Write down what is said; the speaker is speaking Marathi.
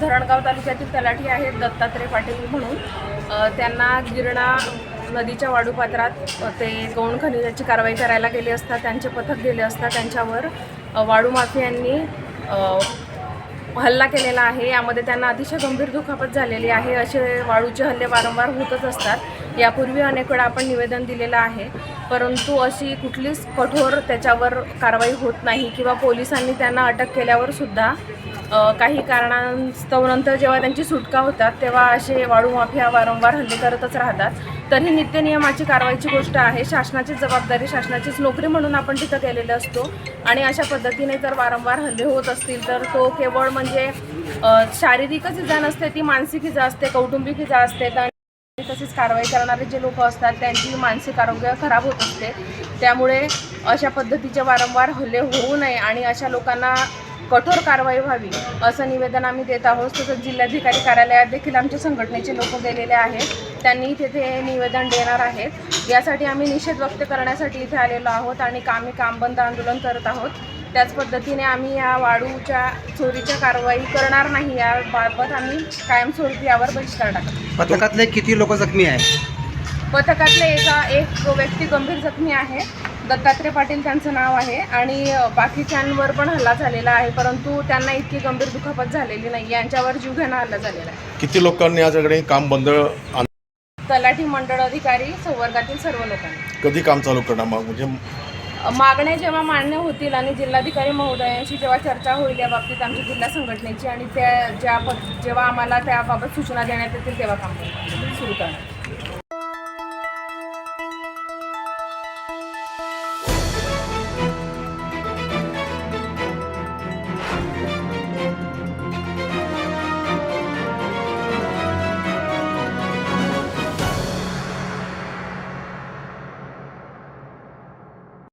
धरणगाव तालुक्यातील तलाठी आहेत दत्तात्रय पाटील म्हणून. त्यांना गिरणा नदीच्या वाडूपात्रात ते गौण खनिजाची कारवाई करायला गेले असता त्यांचे पथक गेले असता त्यांच्यावर अ, वाळू माफियांनी हल्ला केलेला आहे. यामध्ये त्यांना अतिशय गंभीर दुखापत झालेली आहे. असे वाळूचे हल्ले वारंवार होतच असतात. यापूर्वी अनेक वेळा आपण निवेदन दिलेलं आहे. परंतु अशी कुठलीच कठोर त्याच्यावर कारवाई होत नाही किंवा पोलिसांनी त्यांना अटक केल्यावर सुद्धा काही कारणांस्तव नंतर जेव्हा त्यांची सुटका होतात तेव्हा असे वाळू माफिया वारंवार हल्ले करतच राहतात. तर ही नित्यनियमाची कारवाईची गोष्ट आहे. शासनाचीच जबाबदारी शासनाचीच नोकरी म्हणून आपण तिथं केलेलं असतो. आणि अशा पद्धतीने जर वारंवार हल्ले होत असतील तर तो केवळ म्हणजे शारीरिकच इजा नसते ती मानसिक इजा असते कौटुंबिक इजा असते. तसेच कारवाई करणारे जे लोक असतात त्यांची मानसिक आरोग्य खराब होत असते. त्यामुळे अशा पद्धतीचे वारंवार हल्ले होऊ नये. आणि अशा लोकांना कठोर कारवाई व्हावी असं निवेदन आम्ही देत आहोत. तसंच जिल्हाधिकारी कार्यालयात देखील आमच्या संघटनेचे लोक गेलेले आहेत. त्यांनी तिथे निवेदन देणार आहेत. यासाठी आम्ही निषेध व्यक्त करण्यासाठी इथे आलेलो आहोत आणि आम्ही काम बंद आंदोलन करत आहोत. त्याच पद्धतीने आम्ही या वाळूच्या चोरीच्या कारवाई करणार नाही. याबाबत आम्ही कायमस्वरूपी यावर बहिष्कार टाकतो पथकातले किती लोक जखमी आहे पथकातले एका एक व्यक्ती गंभीर जखमी आहे. दत्तात्रय पाटील त्यांचं नाव आहे आणि बाकीच्यांवर पण हल्ला झालेला आहे परंतु त्यांना इतकी गंभीर दुखापत झालेली नाही यांच्यावर जीवघेणा हल्ला झालेला आहे. किती लोकांनी याच्याकडे काम बंद आण- तलाठी मंडळ अधिकारी संवर्गातील सर्व लोकांनी. कधी काम चालू करणार? मग म्हणजे मागण्या जेव्हा मान्य होतील आणि जिल्हाधिकारी महोदयांशी जेव्हा चर्चा होईल या बाबतीत आमच्या जिल्हा संघटनेची आणि त्या ज्या पद जेव्हा आम्हाला त्याबाबत सूचना देण्यात येतील तेव्हा काम सुरू करणार.